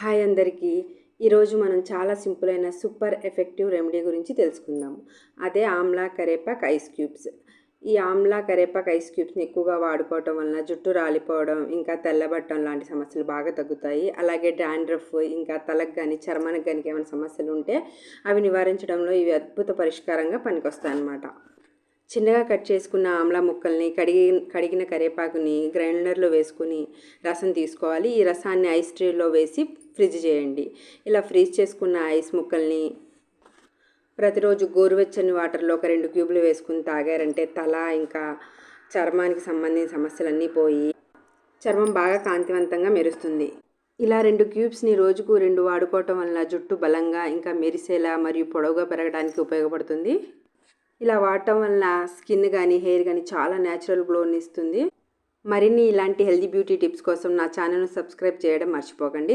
Hi అందరికీ. ఈరోజు మనం చాలా సింపుల్ అయిన సూపర్ ఎఫెక్టివ్ రెమెడీ గురించి తెలుసుకుందాం. అదే ఆమ్లా కరేపాక్ ఐస్ క్యూబ్స్. ఈ ఆమ్లా కరేపాక్ ఐస్ క్యూబ్స్ని ఎక్కువగా వాడుకోవటం వలన జుట్టు రాలిపోవడం ఇంకా తెల్లబట్టడం లాంటి సమస్యలు బాగా తగ్గుతాయి. అలాగే డాండ్రఫ్ ఇంకా తలకు కానీ చర్మానికి కానీ ఏమైనా సమస్యలు ఉంటే అవి నివారించడంలో ఇవి అద్భుత పరిష్కారంగా పనికొస్తాయి అన్నమాట చిన్నగా కట్ చేసుకున్న ఆమ్లా ముక్కల్ని కడిగి కడిగిన కరేపాకుని గ్రైండర్లో వేసుకుని రసం తీసుకోవాలి. ఈ రసాన్ని ఐస్ ట్రేలో వేసి ఫ్రిజ్ చేయండి. ఇలా ఫ్రీజ్ చేసుకున్న ఐస్ ముక్కల్ని ప్రతిరోజు గోరువెచ్చని వాటర్లో ఒక రెండు క్యూబ్లు వేసుకుని తాగారంటే తల ఇంకా చర్మానికి సంబంధించిన సమస్యలన్నీ పోయి చర్మం బాగా కాంతివంతంగా మెరుస్తుంది. ఇలా రెండు క్యూబ్స్ని రోజుకు రెండు వాడుకోవటం వలన జుట్టు బలంగా ఇంకా మెరిసేలా మరియు పొడవుగా పెరగడానికి ఉపయోగపడుతుంది. ఇలా వాడటం వలన స్కిన్ కానీ హెయిర్ కానీ చాలా న్యాచురల్ గ్లోని ఇస్తుంది. మరిన్ని ఇలాంటి హెల్తీ బ్యూటీ టిప్స్ కోసం నా ఛానల్ను సబ్స్క్రైబ్ చేయడం మర్చిపోకండి.